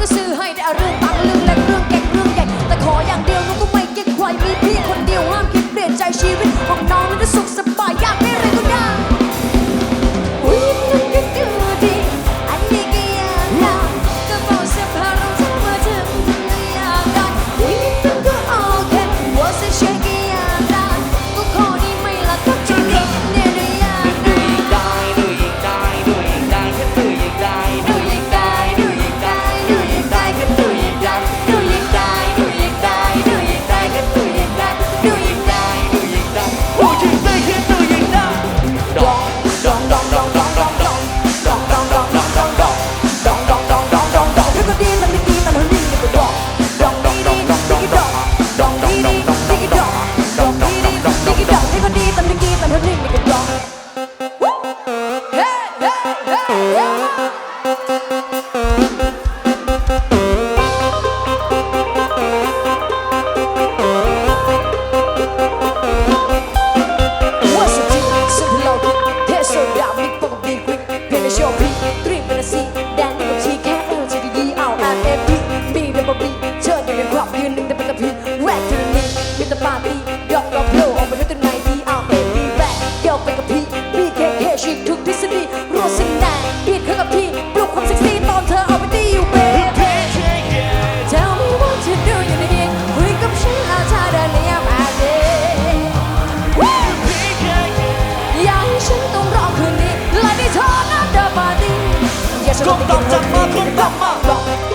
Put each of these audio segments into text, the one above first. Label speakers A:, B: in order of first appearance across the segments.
A: ก็ซื้อให้ได้เอาเรื่อ
B: งไป
A: ในครอบยืนหนึ่งแต่เป็นตะพีแรกทีนี้มีแต่ปาร์ตี้ดอกดอกโผล่ออกมาด้วยตัวไหน D R A B แรกเกี่ยวไปกับพี่ B K K ชิคทุกทฤษฎีรัวสิ่งแดงบีดเข้ากับพี่ปลุกความเซ็กซี่ตอนเธอเอาไปตีอยู่เบ Tell me what to do อยู่ในเองคุยกับฉันแล้วเธอเดินเลี้ยมาเดอยากให้ฉันต้องรอคืนนี้และได้เธอนัดเดปาร์ตี้อย่าฉัน
B: ก้มต่ำจับมาก้มต่ำมา
A: ดองดองดอง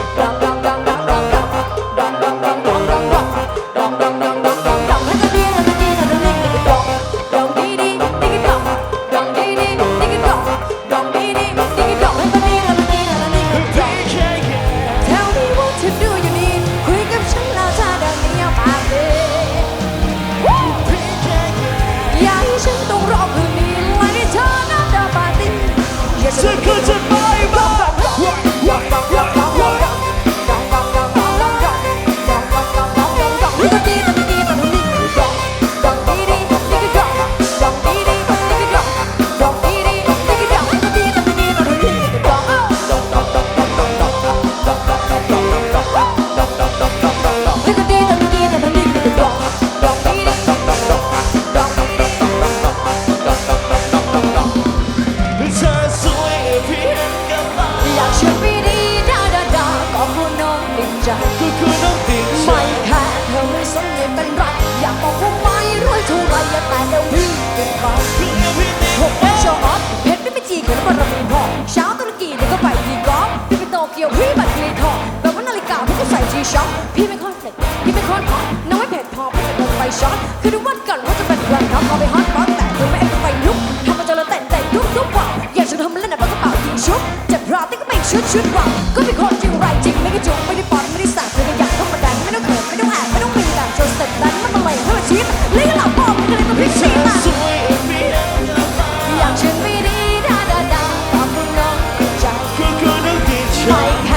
A: ช็อปพี่ไม่ค่อยเฟกพี่ไม่ค่อยพอน้องไม่เผ็ดพอพี่จะโดนไฟช็อตคือทุกวันก่อนว่าจะเป็นวันครับเอาไปฮอตบอสแต่เธอไม่เอ็นไฟลุกทำมาจนเราเต้นแต่ยุบยุบว่ะอยากจะทำมันเล่นในกระเป๋ายิงชุบเจ็บราที่ก็ไม่ชุดชุดว่ะก็เป็นคนจริงไรจริงไม่กระจุกไม่ได้ปอดไม่ได้สั่งเลยอยากเข้ามาดันไม่ต้องเขินไม่ต้องแอบไม่ต้องมีแต่โชว์สเต็ปนั้นมันอะไรให้มันชีพเลี้ยงหลับพ่อมันก็เลยต้องพิชี
B: อ
A: พ
B: สวยเพียงกับตา
A: อยากเชื่อไม่ดีดาดาดาขอบคุณน้องใจ
B: คือคือน้องติดใจ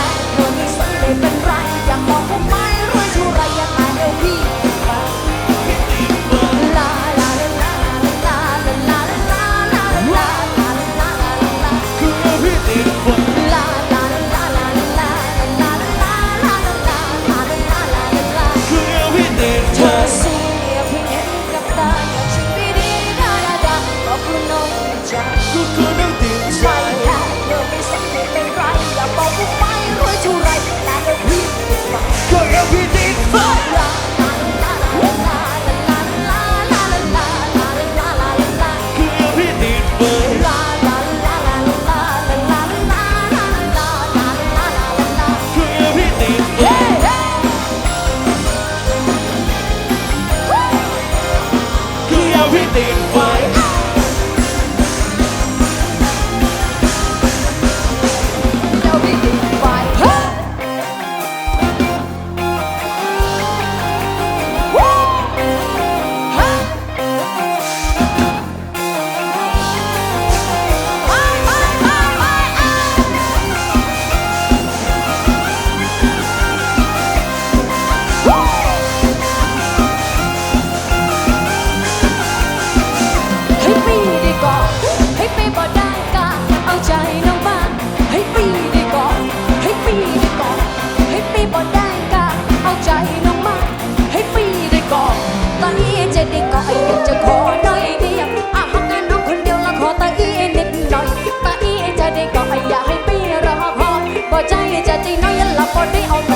A: to the ได้เอา